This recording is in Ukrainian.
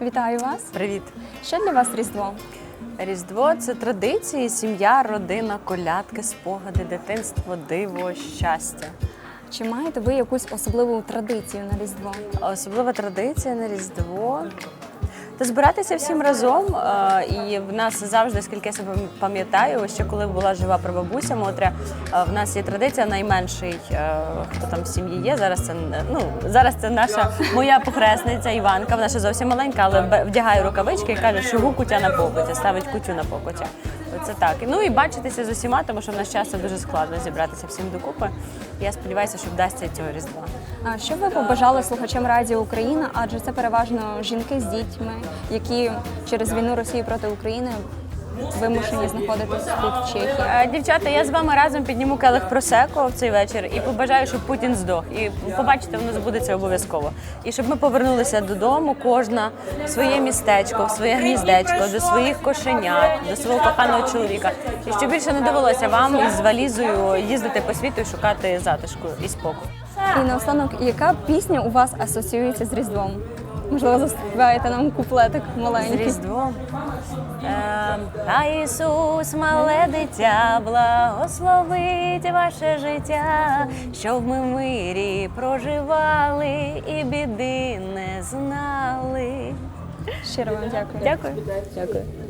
Вітаю вас! Привіт! Що для вас Різдво? Різдво це традиції, сім'я, родина, колядки, спогади, дитинство, диво, щастя. Чи маєте ви якусь особливу традицію на Різдво? Особлива традиція на Різдво. Та збиратися всім разом. е, І в нас завжди, скільки я себе пам'ятаю, ще коли була жива прабабуся Мотря, е, в нас є традиція найменший, е, хто там в сім'ї є. Зараз це ну зараз це наша моя похресниця Іванка. Вона ще зовсім маленька, але вдягає рукавички і каже, що кутя на покуті, ставить кутю на покуті. Це так. Ну і бачитися з усіма, тому що в наш час це дуже складно зібратися всім докупи. Я сподіваюся, що вдасться цього різдва. А що ви побажали слухачам Радіо Україна? Адже це переважно жінки з дітьми, які через війну Росії проти України вимушені знаходитися тут в Чехії. Е, Дівчата, я з вами разом підніму келих просеко в цей вечір і побажаю, щоб Путін здох. І побачите, воно збудеться обов'язково. І щоб ми повернулися додому, кожна в своє містечко, в своє гніздечко, до своїх кошенят, до свого коханого чоловіка. І щоб більше не довелося вам із валізою їздити по світу і шукати затишку і спокою. І наостанок, яка пісня у вас асоціюється з Різдвом? Можливо, заспіваєте нам куплетик З маленький. Різдвом. Ем, А Ісус, мале дитя, благословить ваше життя, щоб ми в мирі проживали і біди не знали. Щиро вам дякую. Дякую. Дякую.